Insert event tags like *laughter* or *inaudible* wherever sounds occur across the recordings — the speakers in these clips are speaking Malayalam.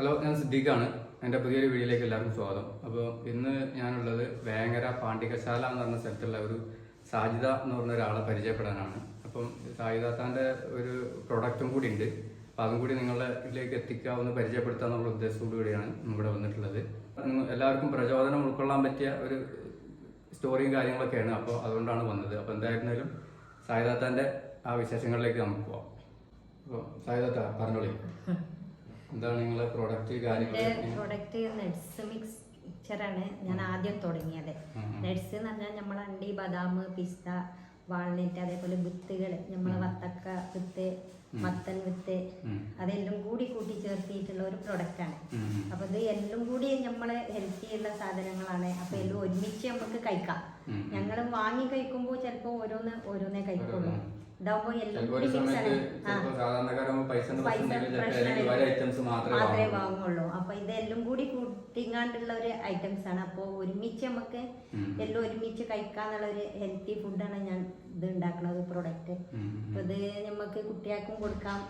ഹലോ ഞാൻ സിദ്ദീഖാണ്. എന്റെ പുതിയൊരു വീഡിയോയിലേക്ക് എല്ലാവർക്കും സ്വാഗതം. അപ്പോൾ ഇന്ന് ഞാനുള്ളത് വേങ്ങര പാണ്ഡികശാല എന്ന് പറഞ്ഞ സ്ഥലത്തുള്ള ഒരു സാജിത എന്ന് പറഞ്ഞ ഒരാളെ പരിചയപ്പെടാനാണ്. അപ്പം സാജിദാത്താന്റെ ഒരു പ്രൊഡക്റ്റും കൂടി ഉണ്ട് അപ്പോൾ അതും കൂടി നിങ്ങളിലേക്ക് എത്തിക്കാവുന്ന പരിചയപ്പെടുത്താമെന്നുള്ള ഉദ്ദേശത്തോടു കൂടിയാണ് ഇവിടെ വന്നിട്ടുള്ളത്. എല്ലാവർക്കും പ്രചോദനം ഉൾക്കൊള്ളാൻ പറ്റിയ ഒരു സ്റ്റോറിയും കാര്യങ്ങളൊക്കെയാണ് അപ്പോൾ അതുകൊണ്ടാണ് വന്നത്. അപ്പോൾ എന്തായിരുന്നാലും സായിദാത്താന്റെ ആ വിശേഷങ്ങളിലേക്ക് നമുക്ക് പോവാം. അപ്പോൾ സായിദാത്ത പറഞ്ഞോളി. *laughs* എന്താണ് നിങ്ങളെ പ്രോഡക്റ്റ് കാര്യങ്ങൾ പ്രോഡക്റ്റ് നട്സ് മിക്സ്ചറാണ് ഞാൻ ആദ്യം തുടങ്ങിയത്. നട്സ് എന്ന് പറഞ്ഞാൽ നമ്മൾ അണ്ടി ബദാം പിസ്ത വാൾനട്ട് അതേപോലെ വിത്തുകൾ നമ്മളെ വത്തക്ക വിത്ത് മത്തൻ വിത്ത് അതെല്ലാം കൂടി കൂട്ടി ചേർത്തിട്ടുള്ള ഒരു പ്രൊഡക്റ്റ് ആണ്. അപ്പൊ ഇത് എല്ലാം കൂടി നമ്മളെ ഹെൽത്തി ഉള്ള സാധനങ്ങളാണ്. അപ്പൊ എല്ലാം ഒരുമിച്ച് നമുക്ക് കഴിക്കാം. ഞങ്ങൾ വാങ്ങി കഴിക്കുമ്പോൾ ചിലപ്പോൾ ഓരോന്ന് ഓരോന്നേ കഴിക്കുള്ളൂ. മാത്രമേ വാങ്ങുള്ളൂ. അപ്പൊ ഇതെല്ലാം കൂടി കൂട്ടിങ്ങാണ്ടുള്ള ഒരു ഐറ്റംസ് ആണ്. അപ്പൊ ഒരുമിച്ച് നമുക്ക് എല്ലാം ഒരുമിച്ച് കഴിക്കാന്നുള്ള ഒരു ഹെൽത്തി ഫുഡാണ് ഞാൻ ഇത് ഉണ്ടാക്കുന്നത് പ്രൊഡക്റ്റ് അപ്പൊ ഇത് നമുക്ക് കുട്ടികൾക്കും കൊടുക്കാം.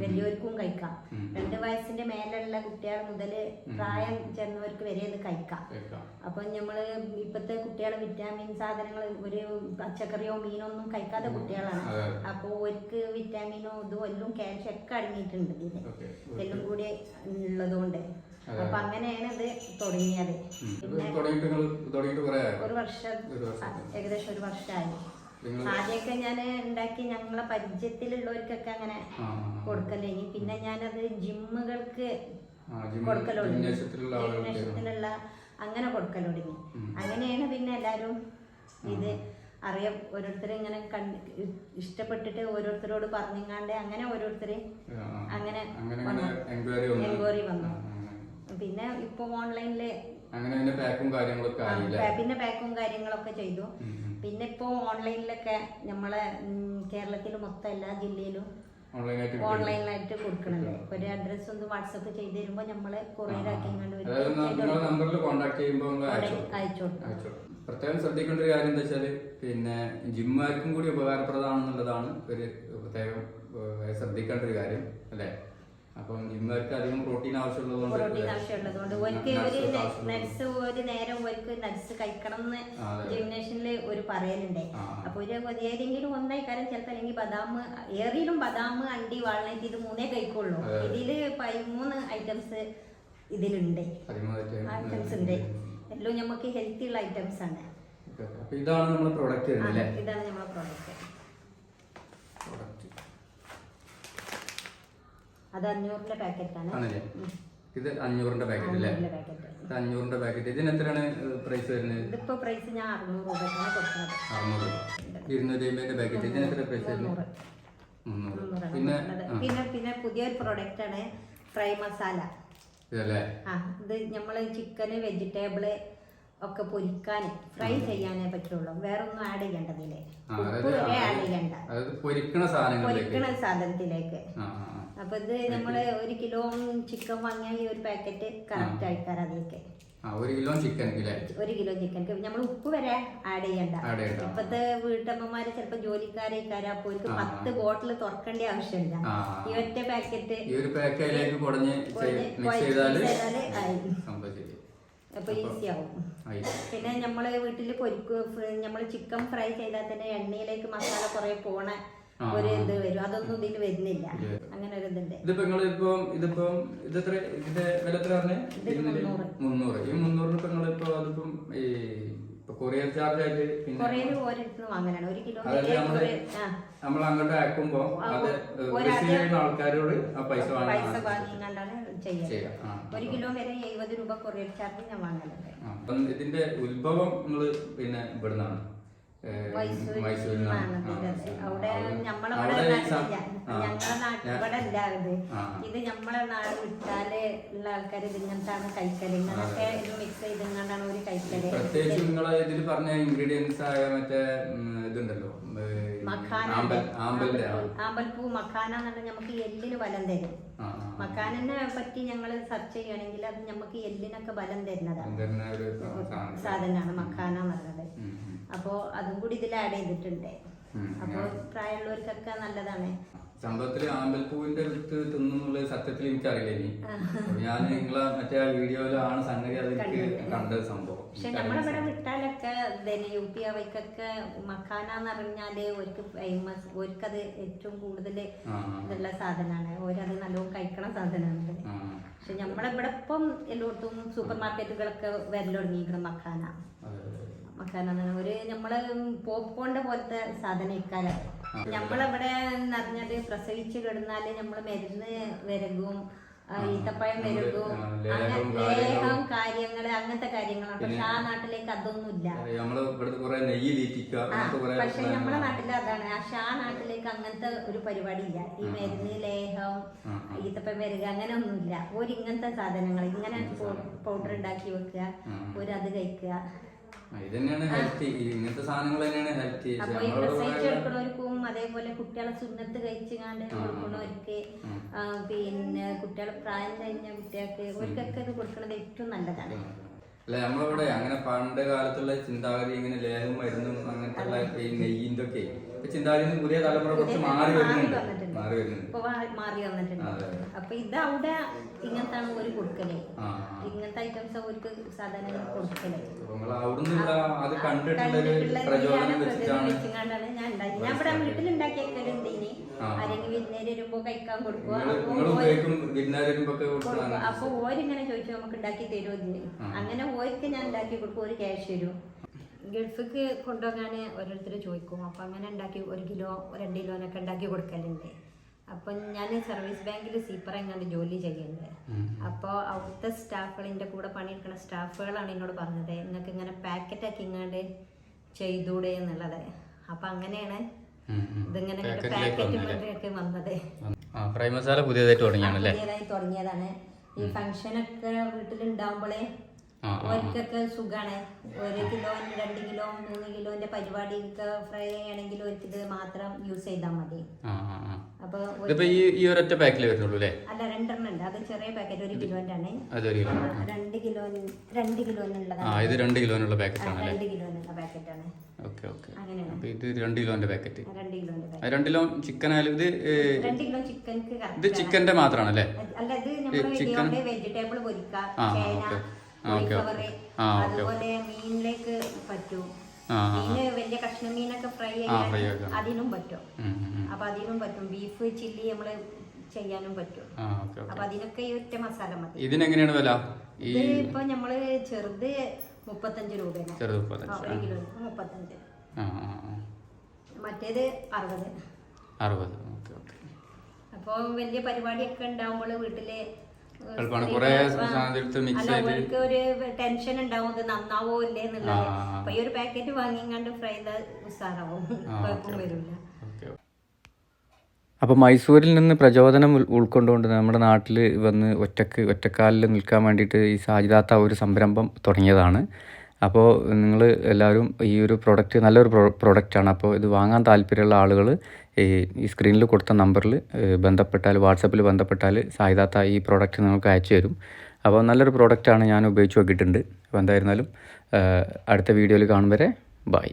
വലിയവർക്കും കഴിക്കാം. രണ്ട് വയസ്സിന്റെ മേലുള്ള കുട്ടികൾ മുതൽ പ്രായം ചെന്നവർക്ക് വരെ ഇത് കഴിക്കാം. അപ്പൊ നമ്മൾ ഇപ്പത്തെ കുട്ടികളെ വിറ്റാമിൻ സാധനങ്ങൾ ഒരു പച്ചക്കറിയോ മീനോ ഒന്നും കഴിക്കാത്ത കുട്ടികളാണ്. അപ്പൊ അവർക്ക് വിറ്റാമിനോ ഇതും എല്ലാം കാൽഷ്യം ഒക്കെ അടങ്ങിയിട്ടുണ്ട് ഇതിന് എല്ലാം കൂടി ഉള്ളതുകൊണ്ട് അപ്പൊ അങ്ങനെയാണ് ഇത് തുടങ്ങിയത്? ഒരു വർഷം. ഏകദേശം ഒരു വർഷമായി. ആദ്യമൊക്കെ ഞാൻ ഉണ്ടാക്കി ഞങ്ങളെ പരിചയത്തിലുള്ളവർക്കൊക്കെ അങ്ങനെ കൊടുക്കലേ. പിന്നെ ഞാനത് ജിമ്മുകൾക്ക് കൊടുക്കലുണ്ട് ജിംനേഷ്യത്തിലുള്ള അങ്ങനെ കൊടുക്കൽ അങ്ങനെയാണ് പിന്നെ എല്ലാരും ഇത് അറിയാം. ഓരോരുത്തർ ഇങ്ങനെ കണ്ട് ഇഷ്ടപ്പെട്ടിട്ട് ഓരോരുത്തരോട് പറഞ്ഞിങ്ങാണ്ട് അങ്ങനെ ഓരോരുത്തർ. അങ്ങനെ എൻക്വയറി വന്നു. പിന്നെ ഇപ്പൊ ഓൺലൈനിൽ പിന്നെ പാക്കും കാര്യങ്ങളൊക്കെ ചെയ്തു. പിന്നെ ഇപ്പൊ ഓൺലൈനിലൊക്കെ നമ്മളെ കേരളത്തിൽ മൊത്തം എല്ലാ ജില്ലയിലും ഓൺലൈനായിട്ട് കൊടുക്കണത്. ഒരു അഡ്രസ് ഒന്ന് വാട്സപ്പ് ചെയ്ത് തരുമ്പോ നമ്മൾ കൊറിയർ ആക്കി ഇങ്ങോട്ട് വരും. അതായത് ന- നിങ്ങളെ നമ്പറിൽ കോൺടാക്ട് ചെയ്യുമ്പോൾ നിങ്ങൾ അയച്ചോ അയച്ചു കൊടുക്കും. പ്രത്യേകം ശ്രദ്ധിക്കേണ്ട ഒരു കാര്യം എന്താ വെച്ചാൽ പിന്നെ ജിമ്മുകാർക്കും കൂടി ഉപകാരപ്രദമാണെന്നുള്ളതാണ് ഒരു പ്രത്യേകം ശ്രദ്ധിക്കേണ്ട ഒരു കാര്യം അല്ലേ? അപ്പം ജിമ്മാർക്ക് അധികം പ്രോട്ടീൻ ആവശ്യമുള്ളതുകൊണ്ട് പ്രോട്ടീൻ ആവശ്യമുള്ളതുകൊണ്ട് ഒരു. നട്സ് ഒരു നേരം നട്സ് കഴിക്കണം എന്ന് ഒരു പറയലുണ്ട്. അപ്പൊ ഒരു ഏതെങ്കിലും ഒന്നായി ചിലപ്പോൾ അല്ലെങ്കിൽ ബദാം ഏറിയിലും ബദാം അണ്ടി വാൾനട്ട് ഇത് മൂന്നേ കഴിക്കുള്ളൂ. ഇതിൽ പതിമൂന്ന് ഐറ്റംസ് ഇതിലുണ്ട്. ഐറ്റംസ് ഉണ്ട്. എല്ലാം നമുക്ക് ഹെൽത്തി ഉള്ള ഐറ്റംസ് ആണ്. ഇതാണ് നമ്മുടെ പ്രോഡക്റ്റ് ഇതാണ് പ്രോഡക്റ്റ് പ്രൊഡക്റ്റ് അത് അഞ്ഞൂറിന്റെ പാക്കറ്റ് ആണ് ആണല്ലേ ഇത് അഞ്ഞൂറിന്റെ പാക്കറ്റ് അല്ലേ? ഇത് അഞ്ഞൂറിന്റെ പാക്കറ്റ്. ഇതിന് എത്രയാണ് പ്രൈസ് വരുന്നത്? ഇതിപ്പോ പ്രൈസ് ഞാൻ അറുന്നൂറ് രൂപയ്ക്കാണ് കൊടുക്കുന്നത്. അറുന്നൂറ് രൂപ. ഇരുന്നൂറ്റി അമ്പതിന്റെ പാക്കറ്റ് ഇതിന് എത്ര പ്രൈസ് വരുന്നത് മുന്നൂറ്. പിന്നെ പിന്നെ പിന്നെ പുതിയൊരു പ്രോഡക്റ്റ് ആണ് ഫ്രൈ മസാല ഇതല്ലേ? ആ ഇത് നമ്മൾ ചിക്കന് വെജിറ്റബിൾ ഒക്കെ പൊരിക്കാൻ ഫ്രൈ ചെയ്യാനേ പറ്റുള്ളൂ. വേറെ ഒന്നും ആഡ് ചെയ്യേണ്ടതില്ലേ? ആ, ഉപ്പ് വരെ ആഡ് ചെയ്യണ്ട. പൊരിക്കണ സാധനത്തിലേക്ക്. അപ്പൊ ഇത് നമ്മൾ ഒരു കിലോ ചിക്കൻ വാങ്ങിയാൽ ഈ ഒരു പാക്കറ്റ് കറക്റ്റ് ആയിക്കാറ് അതിലേക്ക്. ഒരു കിലോ ചിക്കൻ ഒരു കിലോ ചിക്കൻ നമ്മൾ ഉപ്പ് വരെ ആഡ് ചെയ്യണ്ട. ഇപ്പത്തെ വീട്ടമ്മമാര് ചിലപ്പോ ജോലിക്കാരെ അപ്പൊ അവർക്ക്. പത്ത് ബോട്ടിൽ തുറക്കേണ്ട ആവശ്യമില്ല. ഈ ഒറ്റ പാക്കറ്റ് ഈ ഒരു പാക്കറ്റിലേക്ക് കുടഞ്ഞ് അപ്പൊ ഈസി ആവും. പിന്നെ നമ്മൾ വീട്ടിൽ പൊരിക്കും നമ്മൾ ചിക്കൻ ഫ്രൈ ചെയ്താൽ തന്നെ എണ്ണയിലേക്ക് മസാല കുറെ പോണ. ഒരു. ഇത് വരും. അതൊന്നും ഇതിൽ വരുന്നില്ല. അങ്ങനെ ഒരു ഇതുണ്ട് ഇതിപ്പോ നിങ്ങൾ ഇപ്പം ഇതിപ്പം ഇതെത്ര ഇതിന്റെ വില എത്ര പറഞ്ഞേ? ഇതിന് മുന്നൂറ്. മുന്നൂറ്. ഈ മുന്നൂറിന് ഇപ്പൊ നിങ്ങളിപ്പോ അതിപ്പം ഈ ഇപ്പൊ കൊറിയർ ചാർജ് ആയിട്ട് പിന്നെ കൊറേ ഓരോരുത്തർ വാങ്ങലാണ്. ഒരു കിലോ നമ്മൾ അങ്ങോട്ട് അയക്കുമ്പോ അത് ചെയ്യുന്ന ആൾക്കാരോട് ആ പൈസ. ഒരു വരെ എഴുപത് രൂപ കൊറിയർ ചാർജ് ഞാൻ വാങ്ങലുണ്ട്. ഇതിന്റെ ഉത്ഭവം നിങ്ങൾ പിന്നെ ഇവിടുന്നാണ്. മൈസൂരിൽ നിന്നാണ് അവിടെ നമ്മളവിടെ അവിടെ ഈ സം- നാട്ടിലില്ല ആ. ഞങ്ങളെ നാട്ടിൽ ഇവിടെ അല്ല ഇത്. നമ്മളെ നാട് വിട്ടാൽ ഉള്ള ആൾക്കാർ ഇതിങ്ങനത്താണ് കഴിക്കൽ. ഇങ്ങനൊക്കെ ഇത് മിക്സ് ചെയ്തിങ്ങാണ്ടാണ് ഒരു കഴിക്കൽ. പ്രത്യേകിച്ച് നിങ്ങൾ ഇതിൽ പറഞ്ഞ ഇൻഗ്രീഡിയൻസ് ആയ മറ്റേ ഇതുണ്ടല്ലോ. ആമ്പൽപ്പൂ. മഖാന എന്നുണ്ടെങ്കിൽ നമുക്ക് എല്ലിന് ബലം തരും. ആ. പറ്റി ഞങ്ങൾ സെർച്ച് ചെയ്യുകയാണെങ്കിൽ അത് നമുക്ക് എല്ലിനൊക്കെ ബലം തരുന്നതാണ്. സാധനമാണ് മഖാന എന്നുള്ളത്. അപ്പോൾ അതും കൂടി ഇതിൽ ആഡ് ചെയ്തിട്ടുണ്ട്. അപ്പോ അപ്പോൾ പ്രായമുള്ളവർക്കൊക്കെ നല്ലതാണ്. സംഭവത്തിൽ ആമ്പൽപ്പൂവിന്റെ വിത്ത് തിന്നുന്നുള്ളത് സത്യത്തിൽ എനിക്കറിയില്ല ഇനി. അപ്പൊ ഞാൻ നിങ്ങളെ മറ്റേ ആ വീഡിയോയിലാണ് സംഗതി അത് എനിക്ക് കണ്ടത് സംഭവം. പക്ഷെ നമ്മളിവിടെ വിട്ടാലൊക്കെ യു പി അവയ്ക്കൊക്കെ മക്കാനാന്ന് അറിഞ്ഞാൽ ഒരു ഫേമസ് ഓർക്കത് ഏറ്റവും കൂടുതൽ ഇതുള്ള സാധനമാണ് ഓരത് നല്ലോണം കഴിക്കണ സാധനമാണ് പക്ഷെ നമ്മളിവിടെ ഇപ്പം എല്ലായിടത്തും സൂപ്പർ മാർക്കറ്റുകളൊക്കെ വരൽ തുടങ്ങിയിരിക്കണം മക്കാന. പറഞ്ഞാൽ ഒരു നമ്മൾ പോപ്കോണിന്റെ പോലത്തെ സാധനം ഇക്കാലം നമ്മളിവിടെ നിറഞ്ഞത് പ്രസവിച്ച് കിടന്നാൽ നമ്മൾ മരുന്ന് വരകും ഈത്തപ്പഴം വരകും ലേഹം കാര്യങ്ങൾ അങ്ങനത്തെ കാര്യങ്ങളാണ്. പക്ഷെ ആ നാട്ടിലേക്ക് അതൊന്നുമില്ല. നമ്മൾ പക്ഷെ നമ്മുടെ നാട്ടിൽ അതാണ്. പക്ഷെ ആ നാട്ടിലേക്ക് അങ്ങനത്തെ ഒരു പരിപാടി ഇല്ല ഈ മരുന്ന് ലേഹം ഈത്തപ്പഴം വരക അങ്ങനെ ഒന്നുമില്ല ഒരു ഇങ്ങനത്തെ സാധനങ്ങൾ ഇങ്ങനെ പൗഡർ ഉണ്ടാക്കി വെക്കുക ഒരു അത് കഴിക്കുക. ഇത് തന്നെയാണ് ഹെൽത്തി ഇങ്ങനത്തെ സാധനങ്ങൾ തന്നെയാണ് ഹെൽത്തി അപ്പൊ എടുക്കണവർക്കും അതേപോലെ കുട്ടികളെ സുന്നത്ത് കഴിച്ചുകാണ്ട് കൊടുക്കണവർക്ക് പിന്നെ കുട്ടികളെ പ്രായം കഴിഞ്ഞ കുട്ടികൾക്ക് അവർക്കൊക്കെ ഇത് കൊടുക്കുന്നത് ഏറ്റവും നല്ലതാണ്. അല്ല നമ്മളിവിടെ അങ്ങനെ പണ്ട് കാലത്തുള്ള ചിന്താഗതി ഇങ്ങനെ ലേഹം മരുന്നും അങ്ങനത്തെ ഈ നെയ്യിന്റെ ഒക്കെ ചിന്താഗതി പുതിയ തലമുറ കുറച്ച്. മാറി വരുന്നുണ്ട്. ഇപ്പൊ മാറി വന്നിട്ടുണ്ട്. അപ്പൊ ഇത് അവിടെ ഇങ്ങനത്താണ് ഒരു കൊടുക്കൽ. ഇങ്ങനത്തെ ഐറ്റംസ് അവർക്ക് സാധാരണ കൊടുക്കൽ. അപ്പൊ നിങ്ങൾ അവിടുന്ന് അത് കണ്ടിട്ടുള്ള ഒരു കണ്ടിട്ടുള്ള പ്രചോദനം ഇതിലാണ് വെച്ചിട്ടാണ് ഞാൻ ഉണ്ടാക്കി ഞാൻ ഇവിടെ വീട്ടിലുണ്ടാക്കിയൊക്കെയുണ്ട് ഇനി. ആരെങ്കിലും വിരുന്നേര് വരുമ്പോ കഴിക്കാൻ കൊടുക്കുക അപ്പൊ ഓരിങ്ങനെ ചോദിച്ചു നമുക്ക് ഉണ്ടാക്കി തരുമോ അങ്ങനെ ഓർക്ക് ഞാൻ ഉണ്ടാക്കി കൊടുക്കും. ഒരു ക്യാഷ് തരും. ഗൾഫിക്ക് കൊണ്ടുപോകാൻ ഓരോരുത്തർ ചോദിക്കും. അപ്പൊ അങ്ങനെ ഉണ്ടാക്കി ഒരു കിലോ രണ്ട് കിലോനൊക്കെ ഉണ്ടാക്കി കൊടുക്കലുണ്ട്. അപ്പൊ ഞാൻ സർവീസ് ബാങ്കിൽ സീപ്പർ എങ്ങാണ്ട് ജോലി ചെയ്യുന്നുണ്ട് അപ്പോൾ അവിടുത്തെ സ്റ്റാഫുകളിന്റെ കൂടെ പണിയെടുക്കുന്ന സ്റ്റാഫുകളാണ് എന്നോട് പറഞ്ഞത്. നിങ്ങൾക്ക് ഇങ്ങനെ പാക്കറ്റ് ആക്കി ഇങ്ങാണ്ട് ചെയ്തൂടെ എന്നുള്ളത്. അപ്പൊ അങ്ങനെയാണ്. ഇതിങ്ങനെ പാക്കറ്റ് വന്നത്. പുതിയതായി തുടങ്ങിയതാണ്. ഈ ഫംഗ്ഷൻ ഒക്കെ വീട്ടിലുണ്ടാവുമ്പോഴേ ഓർക്കൊക്കെ സുഖാണ്. ഒരു കിലോ രണ്ട് കിലോ മൂന്ന് കിലോന്റെ പരിപാടി ഫ്രൈ ചെയ്യണമെങ്കിൽ ഓർക്ക് ഇത് മാത്രം യൂസ് ചെയ്താൽ മതി. അപ്പൊ അല്ലേ? രണ്ടെണ്ണം ഉണ്ട്. അത് ചെറിയ പാക്കറ്റ് ഒരു കിലോന്റെ ആണ് രണ്ട് കിലോ രണ്ട് കിലോനുള്ളതാണ് ഇത് രണ്ട് കിലോനുള്ള പാക്കറ്റ് ആണ് രണ്ട് കിലോനുള്ള പാക്കറ്റ് ആണ് ഓക്കെ ഓക്കെ. ഇത് രണ്ട് കിലോന്റെ പാക്കറ്റ് രണ്ട് കിലോ ചിക്കൻ ആയാലും ഇത് ഇത് ചിക്കന്റെ മാത്രമാണല്ലേ അല്ല വലിയോണ്ട് വെജിറ്റബിൾ പൊരിക്കാം അതുപോലെ മീനിലേക്ക് പറ്റും. മീന് വലിയ കഷ്ണ മീനൊക്കെ ഫ്രൈ ചെയ്യാൻ അതിനും പറ്റും. അപ്പൊ അതിനും പറ്റും. ബീഫ് ചില്ലി നമ്മൾ ചെയ്യാനും പറ്റും. അപ്പൊ അതിനൊക്കെ ഈ ഒറ്റ മസാല മതി. ഇതിനെങ്ങനെയാണ് വില? ഇത് ഇപ്പൊ നമ്മൾ ചെറുത് മുപ്പത്തഞ്ച് രൂപയാണ് ചെറുത് ഒരു കിലോ മുപ്പത്തഞ്ച്. മറ്റേത് അറുപത്. അറുപത് ഓക്കെ ഓക്കെ. അപ്പൊ വലിയ പരിപാടിയൊക്കെ ഉണ്ടാവുമ്പോൾ വീട്ടിൽ എളുപ്പമാണ്. കുറേ സാധനത്തിൽ mix അല്ല, ആയിട്ട് ഒരു ടെൻഷൻ ഉണ്ടാവും. ഇത് നന്നാവോ ഇല്ലേ എന്നുള്ളത്. അപ്പൊ ഈ ഒരു പാക്കറ്റ് വാങ്ങിങ്ങാണ്ട് ഫ്രൈ ചെയ്താൽ ഉസാറാവും കുഴപ്പം വരില്ല ഓക്കെ അപ്പോൾ മൈസൂരിൽ നിന്ന് പ്രചോദനം ഉൾക്കൊണ്ടുകൊണ്ട് നമ്മുടെ നാട്ടിൽ വന്ന് ഒറ്റയ്ക്ക് ഒറ്റക്കാലിൽ നിൽക്കാൻ വേണ്ടിയിട്ട് ഈ സാജിദാത്ത ഒരു സംരംഭം തുടങ്ങിയതാണ്. അപ്പോൾ നിങ്ങൾ എല്ലാവരും ഈ ഒരു പ്രോഡക്റ്റ് നല്ലൊരു പ്രോ പ്രോഡക്റ്റാണ് അപ്പോൾ ഇത് വാങ്ങാൻ താല്പര്യമുള്ള ആളുകൾ ഈ സ്ക്രീനിൽ കൊടുത്ത നമ്പറിൽ ബന്ധപ്പെട്ടാൽ വാട്സപ്പിൽ ബന്ധപ്പെട്ടാൽ സായിദാത്ത ഈ പ്രോഡക്റ്റ് നിങ്ങൾക്ക് അയച്ചു തരും. അപ്പോൾ നല്ലൊരു പ്രോഡക്റ്റാണ് ഞാൻ ഉപയോഗിച്ച് നോക്കിയിട്ടുണ്ട്. അപ്പോൾ എന്തായിരുന്നാലും അടുത്ത വീഡിയോയിൽ കാണും വരെ. ബൈ